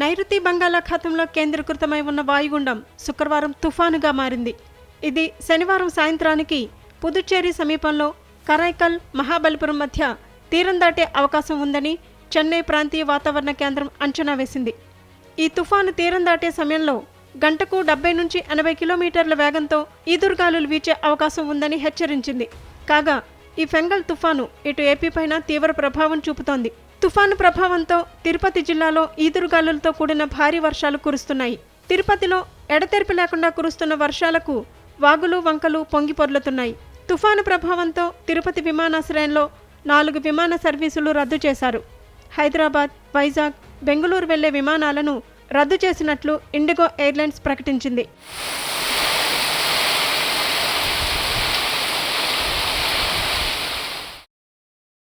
నైరుతి బంగాళాఖాతంలో కేంద్రీకృతమై ఉన్న వాయుగుండం శుక్రవారం తుఫానుగా మారింది. ఇది శనివారం సాయంత్రానికి పుదుచ్చేరి సమీపంలో కరైకల్ మహాబలిపురం మధ్య తీరం దాటే అవకాశం ఉందని చెన్నై ప్రాంతీయ వాతావరణ కేంద్రం అంచనా వేసింది. ఈ తుఫాను తీరం దాటే సమయంలో గంటకు డెబ్బై నుంచి ఎనభై కిలోమీటర్ల వేగంతో ఈదురుగాలులు వీచే అవకాశం ఉందని హెచ్చరించింది. కాగా ఈ ఫెంగల్ తుఫాను ఇటు ఏపీ పైన తీవ్ర ప్రభావం చూపుతోంది. తుఫాను ప్రభావంతో తిరుపతి జిల్లాలో ఈదురుగాలులతో కూడిన భారీ వర్షాలు కురుస్తున్నాయి. తిరుపతిలో ఎడతెరిపి లేకుండా కురుస్తున్న వర్షాలకు వాగులు వంకలు పొంగి పొర్లుతున్నాయి. తుఫాను ప్రభావంతో తిరుపతి విమానాశ్రయంలో నాలుగు విమాన సర్వీసులు రద్దు చేశారు. హైదరాబాద్ వైజాగ్ బెంగళూరు వెళ్ళే విమానాలను రద్దు చేసినట్లు ఇండిగో ఎయిర్లైన్స్ ప్రకటించింది.